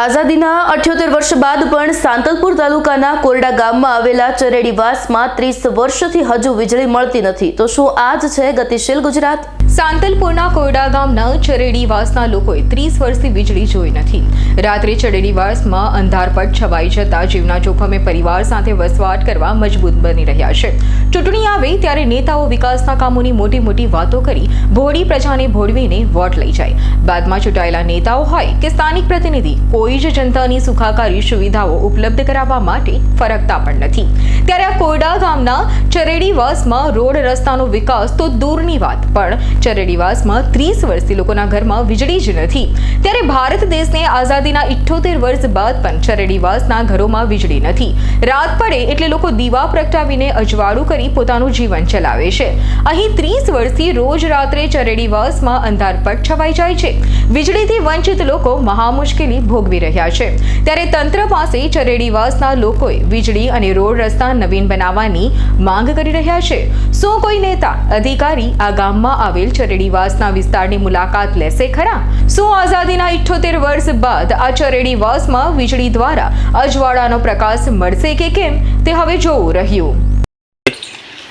આઝાદીના અઠ્યોતેર વર્ષ બાદ પણ સાંતલપુર તાલુકાના કોરડા ગામમાં આવેલા ચરેડીવાસમાં ત્રીસ વર્ષથી હજુ વીજળી મળતી નથી. તો શું આ જ છે ગતિશીલ ગુજરાત? સાંતલપુરના કોયડા ગામના ચરેડીવાસના લોકોએ ત્રીસ વર્ષથી વીજળી જોઈ નથી. રાત્રે ચરેડીવાસમાં અંધારપટ છવાઈ જતા જીવના જોખમે પરિવાર સાથે વસવાટ કરવા મજબૂત બની રહ્યા છે. ચૂંટણી આવે ત્યારે નેતાઓ વિકાસના કામોની મોટી મોટી વાતો કરી ભોળી પ્રજાને ભોળવીને વોટ લઈ જાય. બાદમાં ચૂંટાયેલા નેતાઓ હોય કે સ્થાનિક પ્રતિનિધિ કોઈ જ જનતાની સુખાકારી સુવિધાઓ ઉપલબ્ધ કરાવવા માટે ફરકતા પણ નથી. ત્યારે આ કોયડા ગામના ચરેડીવાસમાં રોડ રસ્તાનો વિકાસ તો દૂરની વાત, પણ ચરેડીવાસમાં ત્રીસ વર્ષથી લોકોના ઘરમાં વીજળી જ નથી. ત્યારે ભારત દેશને આઝાદીના ઇઠ્ઠોતેર વર્ષ બાદ પણ ચરેડીવાસના ઘરોમાં વીજળી નથી. રાત પડે એટલે લોકો દીવા પ્રગટાવીને અજવાળું કરી પોતાનું જીવન ચલાવે છે. અહીં ત્રીસ વર્ષથી રોજ રાત્રે ચરેડીવાસમાં અંધારપટ છવાઈ જાય છે. વીજળીથી વંચિત લોકો મહા મુશ્કેલી ભોગવી રહ્યા છે. ત્યારે તંત્ર પાસે ચરેડીવાસના લોકોએ વીજળી અને રોડ રસ્તા નવીન બનાવવાની માંગ કરી રહ્યા છે. શું કોઈ નેતા, અધિકારી આ ગામમાં આવેલ ચરેડીવાસના વિસ્તારની મુલાકાત લેશે ખરા? શું આઝાદીના ઇઠ્ઠોતેર વર્ષ બાદ આ ચરેડીવાસમાં વીજળી દ્વારા અજવાળાનો પ્રકાશ મળશે કે કેમ? તે હવે જોવું રહ્યું.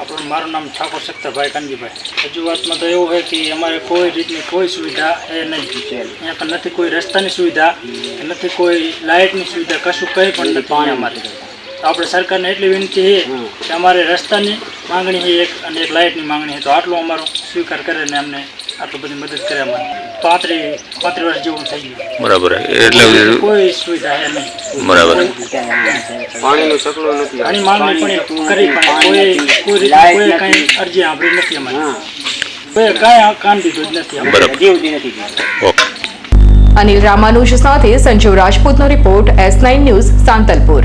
આપણું મારું નામ ઠાકોર સખ્તાભાઈ કાનજીભાઈ. રજૂઆતમાં તો એવું હોય કે અમારે કોઈ રીતની કોઈ સુવિધા એ નહીં. અહીંયા પણ નથી કોઈ રસ્તાની સુવિધા નથી કોઈ લાઇટની સુવિધા કશું કંઈ પણ નથી અહીંયા અમારે. તો આપણે સરકારને એટલી વિનંતી છે કે અમારે રસ્તાની માંગણી છે એક અને એક લાઇટની માંગણી છે. તો આટલો અમારો સ્વીકાર કરે ને અમને આટલું બધી મદદ કરે અમને. પાંત્રીસ પાંત્રીસ વર્ષ જેવું થઈ ગયું. બરાબર. એટલે કોઈ સુવિધા છે નહીં. બરાબર. પાણીનું સકલું નથી. આની માંગણી પણ કરી પણ કોઈ કોઈ કોઈ કાંઈ અરજી આપણી નથી અમારી. કોઈ કાંઈ કામ દીધું જ નથી અમારે. બરાબર. ઓકે. અનિલ રામાનુજ સાથે Sanjeev રાજપૂતનો report S nine news Santalpur.